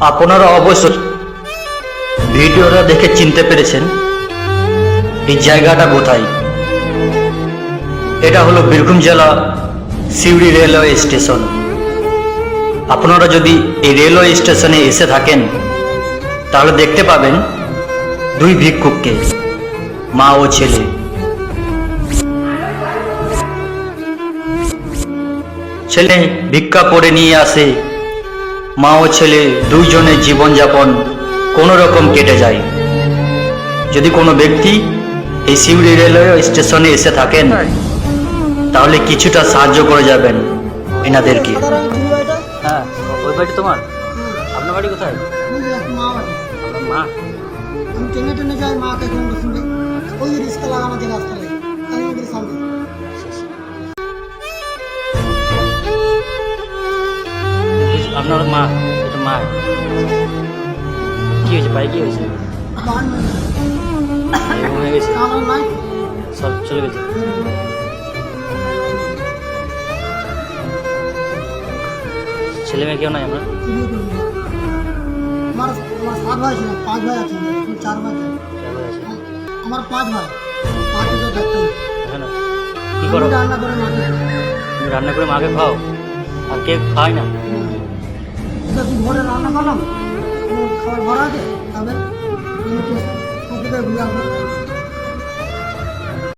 আপনারা অবশ্যই ভিডিওটা দেখে চিনতে পেরেছেন এই জায়গাটা কোথায়। এটা হলো বীরভূম জেলা সিউড়ি রেলওয়ে স্টেশন। আপনারা যদি এই রেলওয়ে স্টেশনে এসে থাকেন, তাহলে দেখতে পাবেন দুই ভিক্ষুককে, মা ও ছেলে। ছেলে ভিক্ষা করে নিয়ে আসে মা ও ছেলে দুইজনের জীবনযাপন কোনো রকম কেটে যায়। যদি কোনো ব্যক্তি এই সিউড়ি রেলওয়ে স্টেশনে এসে থাকেন তাহলে কিছুটা সাহায্য করে যাবেন এনাদেরকে। হ্যাঁ ওই বাড়ি তোমার? আপনার বাড়ি কোথায়? মা। আমি টেনে টেনে যাই মাকে ওই রিস্কা লাগানো যে রাস্তায় আমি সামনে। আপনার মা, এটা মা। কি হয়েছে পায়ে কি হয়েছে? হয়ে গেছে। সব চলে গেছে। ছেলে মেয়ে কেউ নাই আমরা আমার সাত ভাই ছিল পাঁচ ভাই আছে চার ভাই। আমার পাঁচ ভাই পাঁচ ডাক্তার হ্যাঁ কি করো? রান্না করে মাকে রান্না করে মাকে খাও। আর কে খায় না। ঘরে রান্না করলাম খাবার ভরা আছে তবে আসব